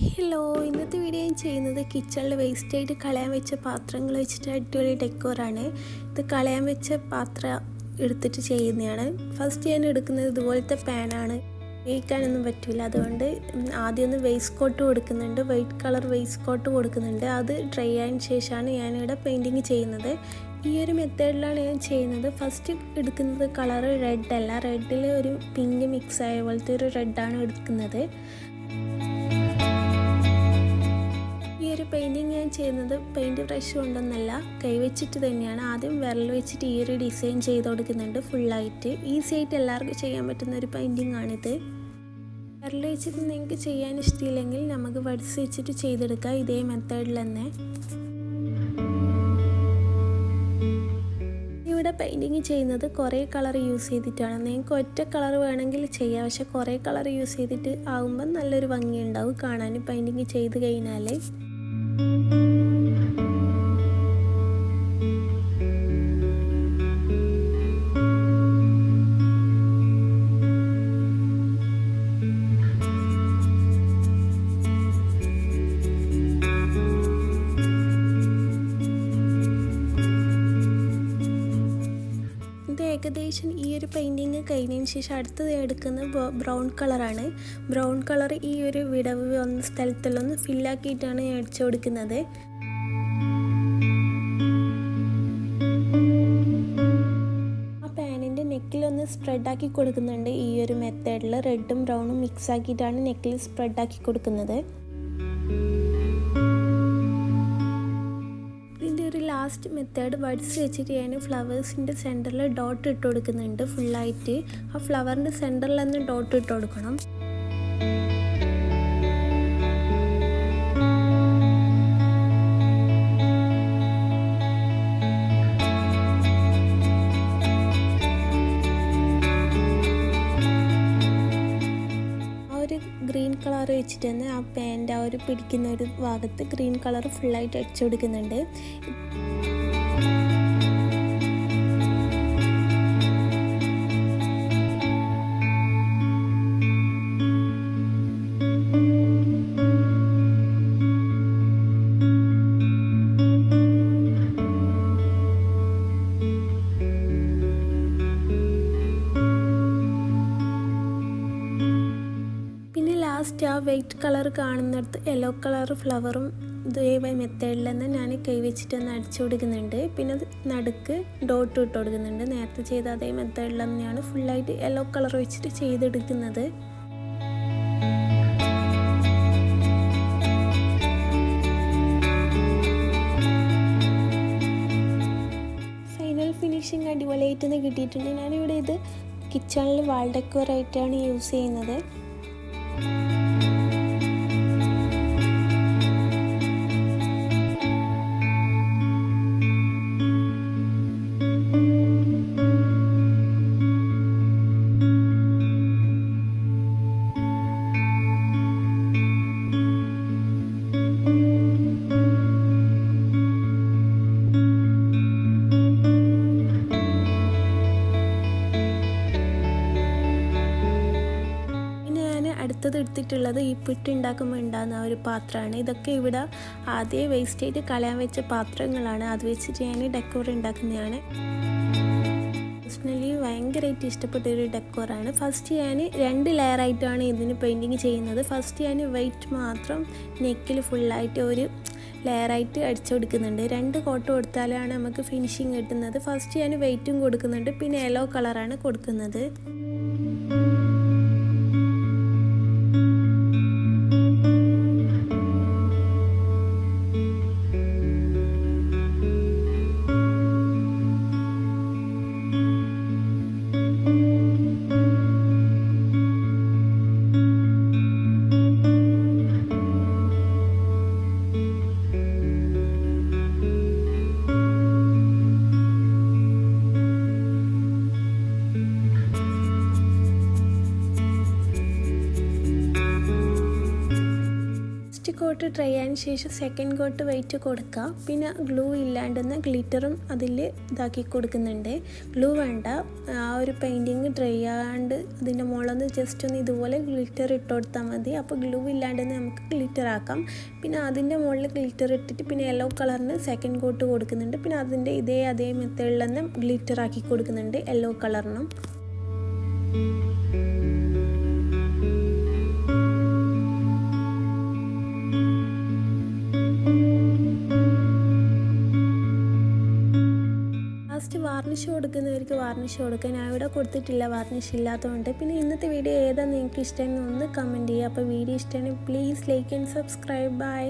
Hello ഇന്നത്തെ video ഞാൻ ചെയ്യുന്നത് കിച്ചണിൽ വേസ്റ്റായിട്ട് കളയാൻ വെച്ച പാത്രങ്ങൾ വെച്ചിട്ട് അടിപൊളി ഡെക്കോറാണ് ഇത് കളയാൻ വെച്ച പാത്രം എടുത്തിട്ട് ചെയ്യുന്നതാണ്. ഫസ്റ്റ് ഞാൻ എടുക്കുന്നത് ഇതുപോലത്തെ പാനാണ് വേവിക്കാനൊന്നും പറ്റില്ല അതുകൊണ്ട് ആദ്യം ഒന്ന് വേസ്റ്റ് കോട്ട് കൊടുക്കുന്നുണ്ട് വൈറ്റ് കളർ വേസ്റ്റ് കോട്ട് കൊടുക്കുന്നുണ്ട്. അത് ഡ്രൈ ആയതിനു ശേഷമാണ് ഞാനിവിടെ പെയിന്റിങ് ചെയ്യുന്നത്. ഈ ഒരു മെത്തേഡിലാണ് ഞാൻ ചെയ്യുന്നത്. ഫസ്റ്റ് എടുക്കുന്നത് കളറ് റെഡ് അല്ല. റെഡിൽ ഒരു പിങ്ക് മിക്സ് ആയ പോലത്തെ ഒരു റെഡാണ് എടുക്കുന്നത്. പെയിന്റിങ് ഞാൻ ചെയ്യുന്നത് പെയിന്റ് ബ്രഷ് കൊണ്ടൊന്നല്ല. കൈവച്ചിട്ട് തന്നെയാണ്. ആദ്യം വിരൽ വെച്ചിട്ട് ഈ ഒരു ഡിസൈൻ ചെയ്ത് കൊടുക്കുന്നുണ്ട് ഫുള്ളായിട്ട് ഈസി ആയിട്ട് എല്ലാവർക്കും ചെയ്യാൻ പറ്റുന്ന ഒരു പെയിന്റിങ് ആണിത്. വിരൽ വെച്ചിട്ട് നിങ്ങൾക്ക് ചെയ്യാൻ ഇഷ്ടമില്ലെങ്കിൽ നമുക്ക് വടിച്ച് വെച്ചിട്ട് ചെയ്തെടുക്കാം. ഇതേ മെത്തേഡിൽ തന്നെ. ഇവിടെ പെയിന്റിങ് ചെയ്യുന്നത് കുറേ കളർ യൂസ് ചെയ്തിട്ടാണ്. നിങ്ങൾക്ക് ഒറ്റ കളർ വേണമെങ്കിൽ ചെയ്യാം. പക്ഷെ കുറേ കളർ യൂസ് ചെയ്തിട്ട് ആകുമ്പോൾ നല്ലൊരു ഭംഗി ഉണ്ടാവും കാണാൻ പെയിന്റിങ് ചെയ്ത് കഴിഞ്ഞാൽ ഇത് ഏകദേശം ഈ ഒരു പെയിന്റിങ് കഴിഞ്ഞതിന് ശേഷം അടുത്തത് എടുക്കുന്നത് ബ്രൗൺ കളറാണ് ബ്രൗൺ കളർ ഈ ഒരു വിടവ് വന്ന സ്ഥലത്തുള്ളൊന്ന് ഫില്ലാക്കിയിട്ടാണ് ഞാൻ അടിച്ചു കൊടുക്കുന്നത്. നെക്കിലൊന്ന് സ്പ്രെഡാക്കി കൊടുക്കുന്നുണ്ട്. ഈ ഒരു മെത്തേഡിൽ റെഡും ബ്രൗണും മിക്സ് ആക്കിയിട്ടാണ് നെക്കിൽ സ്പ്രെഡാക്കി കൊടുക്കുന്നത്. ഒരു ലാസ്റ്റ് മെത്തേഡ് വടിച്ച് വെച്ചിട്ട് ഞാൻ ഫ്ലവേഴ്സിന്റെ സെന്ററിൽ ഡോട്ട് ഇട്ട് കൊടുക്കുന്നുണ്ട് ഫുള്ളായിട്ട് ആ ഫ്ലവറിന്റെ സെന്ററിൽ തന്നെ ഡോട്ട് ഇട്ട് കൊടുക്കണം. ഗ്രീൻ കളർ വെച്ചിട്ട് തന്നെ ആ പാന്റ് ആ ഒരു പിടിക്കുന്ന ഒരു ഭാഗത്ത് ഗ്രീൻ കളർ ഫുള്ളായിട്ട് അടിച്ചു കൊടുക്കുന്നുണ്ട് വൈറ്റ് കളർ കാണുന്നിടത്ത് യെല്ലോ കളർ ഫ്ലവറും ദയവായി മെത്തേഡിൽ തന്നെ ഞാൻ കൈ വെച്ചിട്ട് ഒന്ന് അടിച്ചു കൊടുക്കുന്നുണ്ട്. പിന്നെ നടുക്ക് ഡോട്ട് ഇട്ട് കൊടുക്കുന്നുണ്ട്. നേരത്തെ ചെയ്ത അതേ മെത്തേഡിൽ തന്നെയാണ് ഫുള്ളായിട്ട് യെല്ലോ കളർ വെച്ചിട്ട് ചെയ്തെടുക്കുന്നത്. ഫൈനൽ ഫിനിഷിങ് അടിപൊളിയായിട്ട് തന്നെ കിട്ടിയിട്ടുണ്ട്. ഞാനിവിടെ ഇത് കിച്ചണിൽ വാൾ ഡെക്കോറായിട്ടാണ് യൂസ് ചെയ്യുന്നത്. അടുത്തത് എടുത്തിട്ടുള്ളത് ഈ പുട്ട് ഉണ്ടാക്കുമ്പോൾ ഉണ്ടാകുന്ന ഒരു പാത്രമാണ്. ഇതൊക്കെ ഇവിടെ ആദ്യം വേസ്റ്റ് ആയിട്ട് കളയാൻ വെച്ച പാത്രങ്ങളാണ്. അത് വെച്ചിട്ട് ഞാൻ ഡെക്കോർ ഉണ്ടാക്കുന്നതാണ്. പേഴ്സണലി ഭയങ്കരമായിട്ട് ഇഷ്ടപ്പെട്ട ഒരു ഡെക്കോറാണ് ഫസ്റ്റ് ഞാൻ രണ്ട് ലെയറായിട്ടാണ് ഇതിന് പെയിന്റിങ് ചെയ്യുന്നത്. ഫസ്റ്റ് ഞാൻ വൈറ്റ് മാത്രം നെക്കിൽ ഫുള്ളായിട്ട് ഒരു ലെയറായിട്ട് അടിച്ചു കൊടുക്കുന്നുണ്ട്. രണ്ട് കോട്ട് കൊടുത്താലാണ് നമുക്ക് ഫിനിഷിങ് കിട്ടുന്നത്. ഫസ്റ്റ് ഞാൻ വെയിറ്റും കൊടുക്കുന്നുണ്ട്. പിന്നെ യെല്ലോ കളറാണ് കൊടുക്കുന്നത്. കോട്ട് ട്രൈ ആയതിന് ശേഷം സെക്കൻഡ് കോട്ട് വെയിറ്റ് കൊടുക്കുക പിന്നെ ഗ്ലൂ ഇല്ലാണ്ടെന്ന് ഗ്ലിറ്ററും അതിൽ ഇതാക്കി കൊടുക്കുന്നുണ്ട്. ഗ്ലൂ വേണ്ട. ആ ഒരു പെയിന്റിങ് ഡ്രൈ ആണ്ട് അതിന്റെ മുകളൊന്ന് ജസ്റ്റ് ഒന്ന് ഇതുപോലെ ഗ്ലിറ്റർ ഇട്ട് കൊടുത്താൽ മതി. അപ്പോൾ ഗ്ലൂ ഇല്ലാണ്ടെന്ന് നമുക്ക് ഗ്ലിറ്റർ ആക്കാം. പിന്നെ അതിന്റെ മുകളിൽ ഗ്ലിറ്റർ ഇട്ടിട്ട് പിന്നെ യെല്ലോ കളറിന് സെക്കൻഡ് കോട്ട് കൊടുക്കുന്നുണ്ട്. പിന്നെ അതിന്റെ ഇതേ അതേ മെത്തേഡിൽ തന്നെ ഗ്ലിറ്റർ ആക്കി കൊടുക്കുന്നുണ്ട് യെല്ലോ കളറിനും വാർണിഷ് കൊടുക്കുന്നവർക്ക് വാർണിഷ് കൊടുക്കുക ഞാൻ ഇവിടെ കൊടുത്തിട്ടില്ല വാർണിഷ് ഇല്ലാത്തതുകൊണ്ട്. പിന്നെ ഇന്നത്തെ വീഡിയോ ഏതാണ് നിങ്ങൾക്ക് ഇഷ്ടമെന്ന് ഒന്ന് കമന്റ് ചെയ്യുക. അപ്പോൾ വീഡിയോ ഇഷ്ടമാണെങ്കിൽ please like and subscribe bye